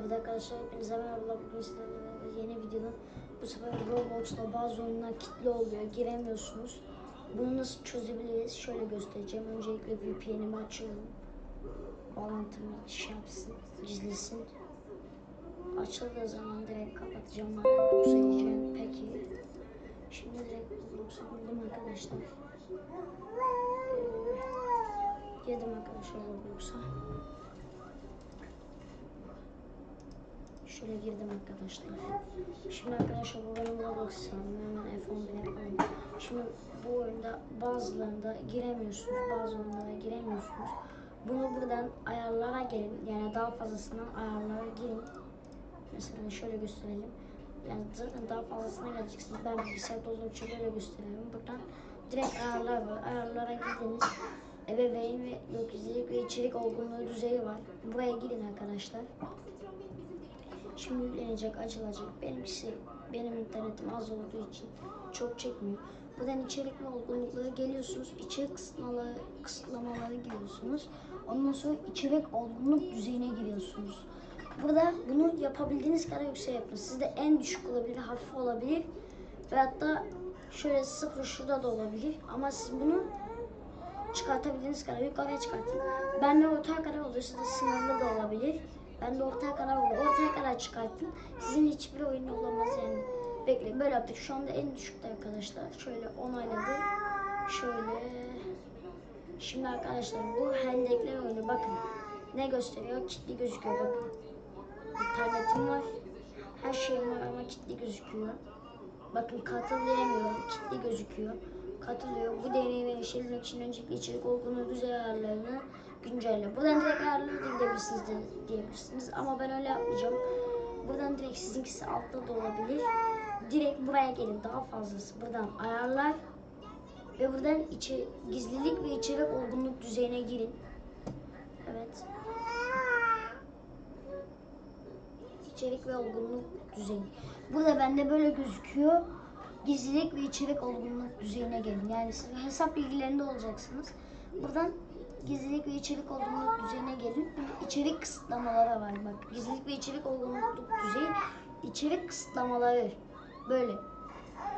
Evet arkadaşlar hepinize merhaba. Bugün sizlerle yeni videonun bu sefer Roblox'ta bazı oyunlar kilitli oluyor. Giremiyorsunuz. Bunu nasıl çözebiliriz? Şöyle göstereceğim. Öncelikle VPN'imi açıyorum. Bağlantımı şey yapsın, gizlesin. Açıldığı zaman direkt kapatacağım. Roblox'a gireceğim. Peki. Şimdi direkt Roblox'a girdim arkadaşlar. Girdim arkadaşlar Roblox'a. Şöyle girdim arkadaşlar. Şimdi arkadaşlar bu benim Roblox hesabım. Hemen F11'e yapalım. Şimdi bu oyunda bazılarında giremiyorsunuz. Bazı oyunlara giremiyorsunuz. Bunu buradan ayarlara gelin. Yani daha fazlasından ayarlara girin. Mesela şöyle gösterelim. Yani zaten daha fazlasına geleceksiniz. Ben bilgisayarda olduğum için böyle gösteriyorum. Buradan direkt ayarlar var. Ayarlara girdiniz. Ebeveyn ve yok izleyici ve içerik olgunluğu düzeyi var. Buraya girin arkadaşlar. Şimdi yüklenecek, açılacak. Benimkisi, benim internetim az olduğu için çok çekmiyor. Buradan içerik ve olgunluklara geliyorsunuz. İçerik kısıtlamaları, kısıtlamaları giriyorsunuz. Ondan sonra içerik olgunluk düzeyine giriyorsunuz. Burada bunu yapabildiğiniz kadar yüksek yapın. Sizde en düşük olabilir, hafif olabilir. Ve hatta şöyle sıfır şurada da olabilir. Ama siz bunu çıkartabildiğiniz kadar yukarıya çıkartın. Ben de ortaya kadar oluyor. Sizde sınırlı da olabilir. Ben de ortaya kadar oluyor. Ortaya kadar çıkartın. Sizin hiçbir oyun olamaz yani. Bekleyin böyle yaptık. Şu anda en düşükte arkadaşlar. Şöyle onayladı. Şöyle. Şimdi arkadaşlar bu hendekler oyunu bakın. Ne gösteriyor? Kitli gözüküyor bakın. İnternetim var. Her şeyim var ama kitli gözüküyor. Bakın katılayamıyorum. Kitli gözüküyor. Katılıyor. Bu deneyimi erişebilmek için öncelikle içerik olgunluğu düzey ayarlarını güncelle. Buradan direkt ayarları da gidebilirsiniz de, diyebilirsiniz. Ama ben öyle yapmayacağım. Buradan direkt sizinkisi altta da olabilir. Direkt buraya gelin daha fazlası. Buradan ayarlar ve buradan içi, gizlilik ve içerik olgunluk düzeyine girin. Evet. İçerik ve olgunluk düzeyi. Burada bende böyle gözüküyor. Gizlilik ve içerik olgunluk düzeyine gelin. Yani siz hesap bilgilerinde olacaksınız. Buradan gizlilik ve içerik olgunluk düzeyine gelin. İçerik kısıtlamaları var bak. Gizlilik ve içerik olgunluk düzeyi, içerik kısıtlamaları böyle.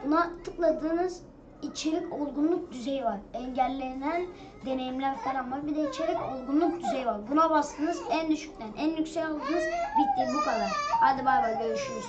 Buna tıkladığınız içerik olgunluk düzeyi var. Engellenen deneyimler falan var. Bir de içerik olgunluk düzeyi var. Buna bastınız en düşükten en yüksek aldınız bitti bu kadar. Hadi bay bay görüşürüz.